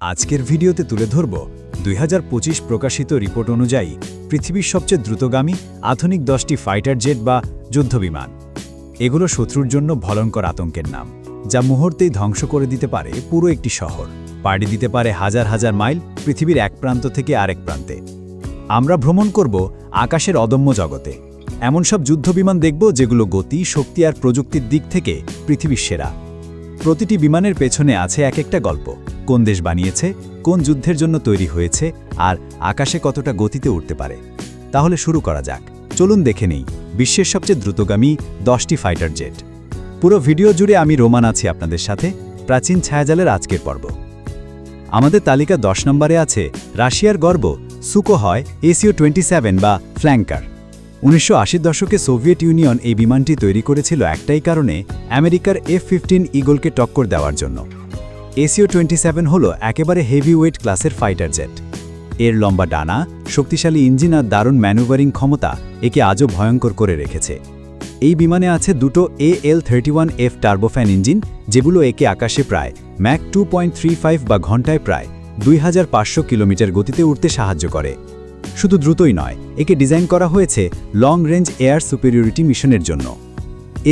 আজকের ভিডিওতে তুলে ধরব দুই হাজার পঁচিশ প্রকাশিত রিপোর্ট অনুযায়ী পৃথিবীর সবচেয়ে দ্রুতগামী আধুনিক দশটি ফাইটার জেট বা যুদ্ধবিমান। এগুলো শত্রুর জন্য ভয়ঙ্কর আতঙ্কের নাম, যা মুহূর্তেই ধ্বংস করে দিতে পারে পুরো একটি শহর, পাড়ি দিতে পারে হাজার হাজার মাইল পৃথিবীর এক প্রান্ত থেকে আরেক প্রান্তে। আমরা ভ্রমণ করব আকাশের অদম্য জগতে। এমন সব যুদ্ধবিমান দেখব যেগুলো গতি, শক্তি আর প্রযুক্তির দিক থেকে পৃথিবীর সেরা। প্রতিটি বিমানের পেছনে আছে এক একটা গল্প। কোন দেশ বানিয়েছে, কোন যুদ্ধের জন্য তৈরি হয়েছে আর আকাশে কতটা গতিতে উঠতে পারে। তাহলে শুরু করা যাক। চলুন দেখে নেই, বিশ্বের সবচেয়ে দ্রুতগামী দশটি ফাইটার জেট। পুরো ভিডিও জুড়ে আমি রোমান আছি আপনাদের সাথে, প্রাচীন ছায়াজালের আজকের পর্ব। আমাদের তালিকা দশ নম্বরে আছে রাশিয়ার গর্ব, সুকো হয় এসিও টোয়েন্টি বা ফ্ল্যাঙ্কার। উনিশশো আশির দশকে সোভিয়েত ইউনিয়ন এই বিমানটি তৈরি করেছিল একটাই কারণে, আমেরিকার এফ ফিফটিন ইগলকে টক্কর দেওয়ার জন্য। এসিও টোয়েন্টি সেভেন হল একেবারে হেভি ওয়েট ক্লাসের ফাইটার জেট এর লম্বা ডানা, শক্তিশালী ইঞ্জিন আর দারুণ ম্যানুভারিং ক্ষমতা একে আজও ভয়ঙ্কর করে রেখেছে। এই বিমানে আছে দুটো A L thirty one F turbofan engine যেগুলো একে আকাশে প্রায় ম্যাক টু বা ঘন্টায় প্রায় দুই হাজার পাঁচশো কিলোমিটার গতিতে উঠতে সাহায্য করে। শুধু দ্রুতই নয়, একে ডিজাইন করা হয়েছে লং রেঞ্জ এয়ার সুপেরিয়রিটি মিশনের জন্য।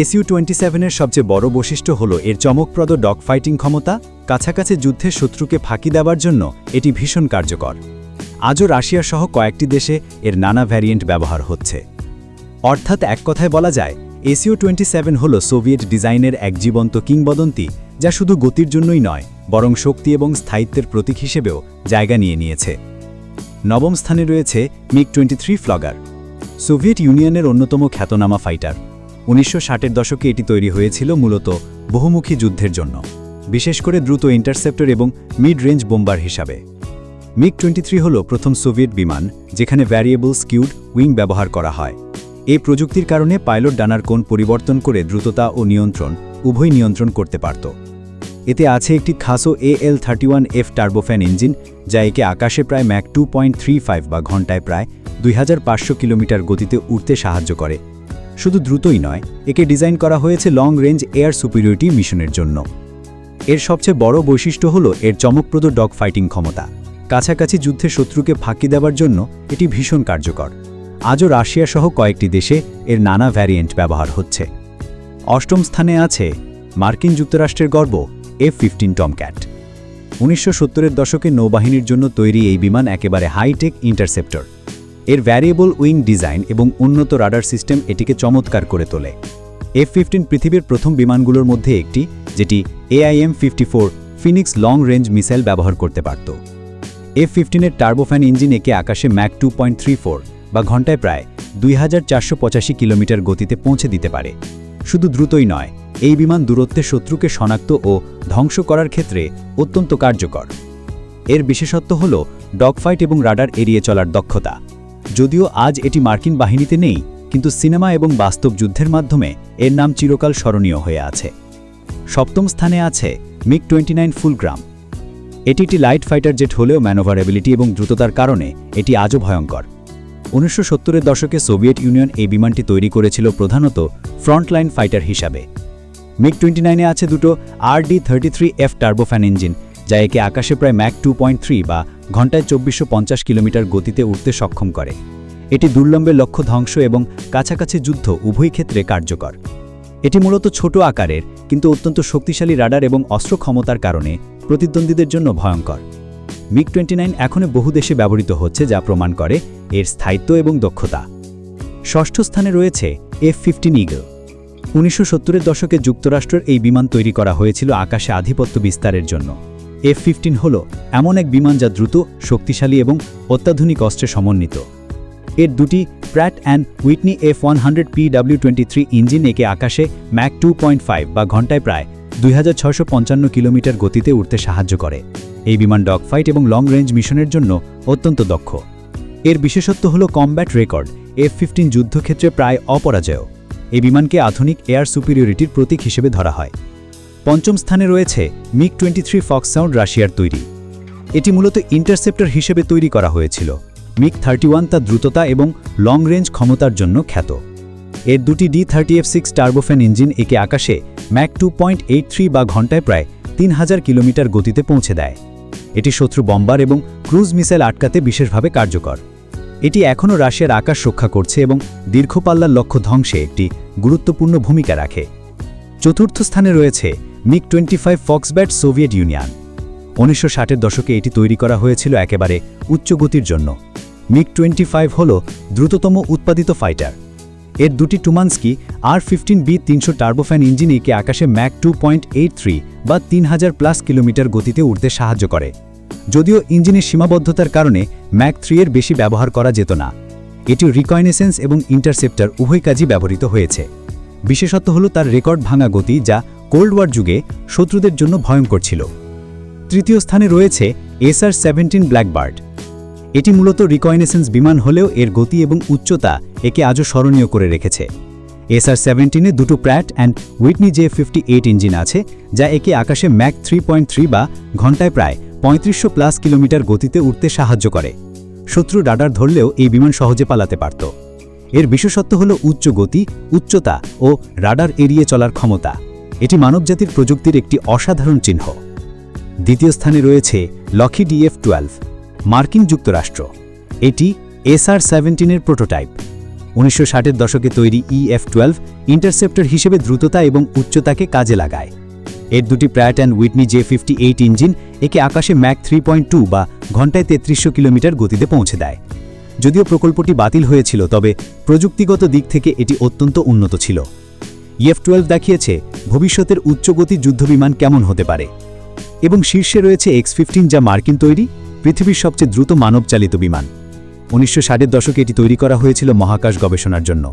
এসইউ টোয়েন্টি সেভেনের সবচেয়ে বড় বৈশিষ্ট্য হল এর চমকপ্রদ ডগ ফাইটিং ক্ষমতা, কাছাকাছি যুদ্ধে শত্রুকে ফাঁকি দেওয়ার জন্য এটি ভীষণ কার্যকর। আজও রাশিয়া সহ কয়েকটি দেশে এর নানা ভ্যারিয়েন্ট ব্যবহার হচ্ছে। অর্থাৎ এক কথায় বলা যায় এসিও টোয়েন্টি সেভেন হল সোভিয়েট ডিজাইনের এক জীবন্ত কিংবদন্তি যা শুধু গতির জন্যই নয়, বরং শক্তি এবং স্থায়িত্বের প্রতীক হিসেবেও জায়গা নিয়ে নিয়েছে। নবম স্থানে রয়েছে MiG twenty three Flogger, Soviet ইউনিয়নের অন্যতম খ্যাতনামা ফাইটার। উনিশশো ষাটের দশকে এটি তৈরি হয়েছিল মূলত বহুমুখী যুদ্ধের জন্য, বিশেষ করে দ্রুত ইন্টারসেপ্টর এবং মিড রেঞ্জ বোম্বার হিসাবে। মিগ টোয়েন্টি থ্রি হল প্রথম সোভিয়েত বিমান, যেখানে ভ্যারিয়েবল স্কিউড উইং ব্যবহার করা হয়। এই প্রযুক্তির কারণে পাইলট ডানার কোণ পরিবর্তন করে দ্রুততা ও নিয়ন্ত্রণ উভয় নিয়ন্ত্রণ করতে পারত। এতে আছে একটি খাসো A L thirty one F turbofan engine, যা একে আকাশে প্রায় Mach two point three five বা ঘন্টায় প্রায় দুই হাজার পাঁচশো কিলোমিটার গতিতে উঠতে সাহায্য করে। শুধু দ্রুতই নয়, একে ডিজাইন করা হয়েছে লং রেঞ্জ এয়ার সুপিরিয়রিটি মিশনের জন্য। এর সবচেয়ে বড় বৈশিষ্ট্য হল এর চমকপ্রদ ডগ ফাইটিং ক্ষমতা। কাছাকাছি যুদ্ধে শত্রুকে ফাঁকি দেওয়ার জন্য এটি ভীষণ কার্যকর। আজও রাশিয়া সহ কয়েকটি দেশে এর নানা ভ্যারিয়েন্ট ব্যবহার হচ্ছে। অষ্টম স্থানে আছে মার্কিন যুক্তরাষ্ট্রের গর্ব, এফ ফিফটিন টমক্যাট। উনিশশো সত্তরের দশকে নৌবাহিনীর জন্য তৈরি এই বিমান একেবারে হাইটেক ইন্টারসেপ্টর এর ভ্যারিয়েবল উইং ডিজাইন এবং উন্নত রাডার সিস্টেম এটিকে চমৎকার করে তোলে। এফ ফিফটিন পৃথিবীর প্রথম বিমানগুলোর মধ্যে একটি, যেটি AIM fifty four Phoenix long range missile ব্যবহার করতে পারত। এফ ফিফটিনের টার্বোফ্যান ইঞ্জিন একে আকাশে ম্যাক টু বা ঘন্টায় প্রায় দুই হাজার চারশো পঁচাশি কিলোমিটার গতিতে পৌঁছে দিতে পারে। শুধু দ্রুতই নয়, এই বিমান দূরত্বে শত্রুকে শনাক্ত ও ধ্বংস করার ক্ষেত্রে অত্যন্ত কার্যকর। এর বিশেষত্ব হল, ডগফাইট এবং রাডার এড়িয়ে চলার দক্ষতা। যদিও আজ এটি মার্কিন বাহিনীতে নেই, কিন্তু সিনেমা এবং বাস্তব যুদ্ধের মাধ্যমে এর নাম চিরকাল স্মরণীয় হয়ে আছে। সপ্তম স্থানে আছে মিগ টোয়েন্টি নাইন ফুলগ্রাম। এটি একটি লাইট ফাইটার জেট হলেও ম্যানোভারেবিলিটি এবং দ্রুততার কারণে এটি আজও ভয়ঙ্কর। উনিশশো সত্তরের দশকে সোভিয়েত ইউনিয়ন এই বিমানটি তৈরি করেছিল প্রধানত ফ্রন্টলাইন ফাইটার হিসাবে। মিগ টোয়েন্টি নাইনে আছে দুটো আর D thirty three F turbofan engine যা একে আকাশে প্রায় ম্যাক টু বা ঘন্টায় চব্বিশশো কিলোমিটার গতিতে উঠতে সক্ষম করে। এটি দুর্লম্বে লক্ষ্য ধ্বংস এবং কাছাকাছি যুদ্ধ উভয় ক্ষেত্রে কার্যকর। এটি মূলত ছোট আকারের, কিন্তু অত্যন্ত শক্তিশালী রাডার এবং অস্ত্র ক্ষমতার কারণে প্রতিদ্বন্দ্বীদের জন্য ভয়ঙ্কর। মিগ টোয়েন্টি নাইন এখনও বহু দেশে ব্যবহৃত হচ্ছে যা প্রমাণ করে এর স্থায়িত্ব এবং দক্ষতা। ষষ্ঠ স্থানে রয়েছে এফ ফিফটিন ইগল। উনিশশো দশকে যুক্তরাষ্ট্রের এই বিমান তৈরি করা হয়েছিল আকাশে আধিপত্য বিস্তারের জন্য। এফ ফিফটিন হল এমন এক বিমান যা দ্রুত, শক্তিশালী এবং অত্যাধুনিক অস্ত্রে সমন্বিত। এর দুটি Pratt and Whitney F one hundred P W twenty three engine একে আকাশে ম্যাক টু পয়েন্ট ফাইভ বা ঘন্টায় প্রায় দুই কিলোমিটার গতিতে উঠতে সাহায্য করে। এই বিমান ডগ ফাইট এবং লং রেঞ্জ মিশনের জন্য অত্যন্ত দক্ষ। এর বিশেষত্ব হল কমব্যাট রেকর্ড, এফ ফিফটিন যুদ্ধক্ষেত্রে প্রায় অপরাজয়। এই বিমানকে আধুনিক এয়ার সুপিরিয়রিটির প্রতীক হিসেবে ধরা হয়। পঞ্চম স্থানে রয়েছে MiG twenty three Foxhound রাশিয়ার তৈরি। এটি মূলত ইন্টারসেপ্টর হিসেবে তৈরি করা হয়েছিল। মিগ থার্টি তার দ্রুততা এবং লং রেঞ্জ ক্ষমতার জন্য খ্যাত। এর দুটি D thirty F six turbofan engine একে আকাশে Mach two point eight three বা ঘন্টায় প্রায় তিন হাজার কিলোমিটার গতিতে পৌঁছে দেয়। এটি শত্রু বম্বার এবং ক্রুজ মিসাইল আটকাতে বিশেষভাবে কার্যকর। এটি এখনও রাশিয়ার আকাশ রক্ষা করছে এবং দীর্ঘপাল্লার লক্ষ্য ধ্বংসে একটি গুরুত্বপূর্ণ ভূমিকা রাখে। চতুর্থ স্থানে রয়েছে MiG twenty five Foxbat Soviet Union. উনিশশো ষাটের দশকে এটি তৈরি করা হয়েছিল একেবারে উচ্চ গতির জন্য। মিগ টোয়েন্টি ফাইভ হল দ্রুততম উৎপাদিত ফাইটার। এর দুটি টুমান্সকি আর ফিফটিন বি তিনশো টার্বোফ্যান ইঞ্জিন একে আকাশে Mach two point eight three বা তিন হাজার প্লাস কিলোমিটার গতিতে উড়তে সাহায্য করে। যদিও ইঞ্জিনের সীমাবদ্ধতার কারণে ম্যাক থ্রি এর বেশি ব্যবহার করা যেত না। এটি রিকয়নেসেন্স এবং ইন্টারসেপ্টার উভয় কাজই ব্যবহৃত হয়েছে। বিশেষত হল তার রেকর্ড ভাঙা গতি যা কোল্ড ওয়ার যুগে শত্রুদের জন্য ভয়ঙ্কর ছিল। তৃতীয় স্থানে রয়েছে এসআর সেভেন্টিন ব্ল্যাকবার্ড এটি মূলত রিকয়নেসেন্স বিমান হলেও এর গতি এবং উচ্চতা একে আজও স্মরণীয় করে রেখেছে। এসআর সেভেন্টিনে দুটো Pratt and Whitney J fifty eight engine আছে, যা একে আকাশে ম্যাক থ্রি পয়েন্ট থ্রি বা ঘন্টায় প্রায় পঁয়ত্রিশশো প্লাস কিলোমিটার গতিতে উঠতে সাহায্য করে। শত্রু রাডার ধরলেও এই বিমান সহজে পালাতে পারত। এর বিশেষত্ব হল উচ্চ গতি, উচ্চতা ও রাডার এড়িয়ে চলার ক্ষমতা। এটি মানবজাতির প্রযুক্তির একটি অসাধারণ চিহ্ন। দ্বিতীয় স্থানে রয়েছে লকি ডিএফ টুয়েলভ মার্কিন যুক্তরাষ্ট্র। এটি এসআর সেভেন্টিনের প্রোটোটাইপ উনিশশো ষাটের দশকে তৈরি ইএফ টুয়েলভ ইন্টারসেপ্টর হিসেবে দ্রুততা এবং উচ্চতাকে কাজে লাগায়। এর দুটি Pratt and Whitney J fifty eight engine একে আকাশে ম্যাক থ্রি পয়েন্ট টু বা ঘন্টায় তেত্রিশশো কিলোমিটার গতিতে পৌঁছে দেয়। যদিও প্রকল্পটি বাতিল হয়েছিল, তবে প্রযুক্তিগত দিক থেকে এটি অত্যন্ত উন্নত ছিল। ইএফ টুয়েলভ দেখিয়েছে ভবিষ্যতের উচ্চগতির যুদ্ধবিমান কেমন হতে পারে। এবং শীর্ষে রয়েছে এক্স ফিফটিন যা মার্কিন তৈরি, পৃথিবীর সবচেয়ে দ্রুত মানবচালিত বিমান। উনিশশো ষাটের দশকে এটি তৈরি করা হয়েছিল মহাকাশ গবেষণার জন্য।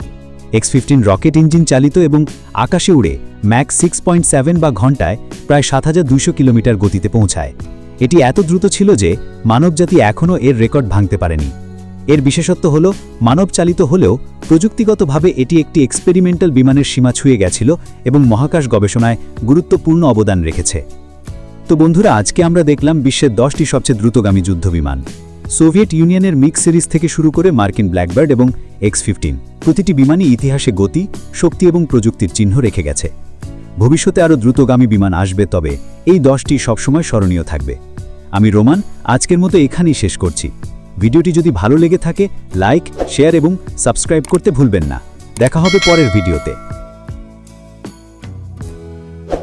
এক্স ফিফটিন রকেট ইঞ্জিন চালিত এবং আকাশে উড়ে ম্যাক সিক্স পয়েন্ট সেভেন বা ঘন্টায় প্রায় সাত হাজার দুইশো কিলোমিটার গতিতে পৌঁছায়। এটি এত দ্রুত ছিল যে মানবজাতি এখনও এর রেকর্ড ভাঙতে পারেনি। এর বিশেষত্ব হল, মানবচালিত হলেও প্রযুক্তিগতভাবে এটি একটি এক্সপেরিমেন্টাল বিমানের সীমা ছুঁয়ে গেছিল এবং মহাকাশ গবেষণায় গুরুত্বপূর্ণ অবদান রেখেছে। তো বন্ধুরা, আজকে আমরা দেখলাম বিশ্বের দশটি সবচেয়ে দ্রুতগামী যুদ্ধবিমান। সোভিয়েত ইউনিয়নের মিক্স সিরিজ থেকে শুরু করে মার্কিন ব্ল্যাকবার্ড এবং এক্স ফিফটিন, প্রতিটি বিমানই ইতিহাসে গতি, শক্তি এবং প্রযুক্তির চিহ্ন রেখে গেছে। ভবিষ্যতে আরও দ্রুতগামী বিমান আসবে, তবে এই দশটি সবসময় স্মরণীয় থাকবে। আমি রোমান, আজকের মতো এখানেই শেষ করছি। ভিডিওটি যদি ভালো লেগে থাকে, লাইক, শেয়ার এবং সাবস্ক্রাইব করতে ভুলবেন না। দেখা হবে পরের ভিডিওতে।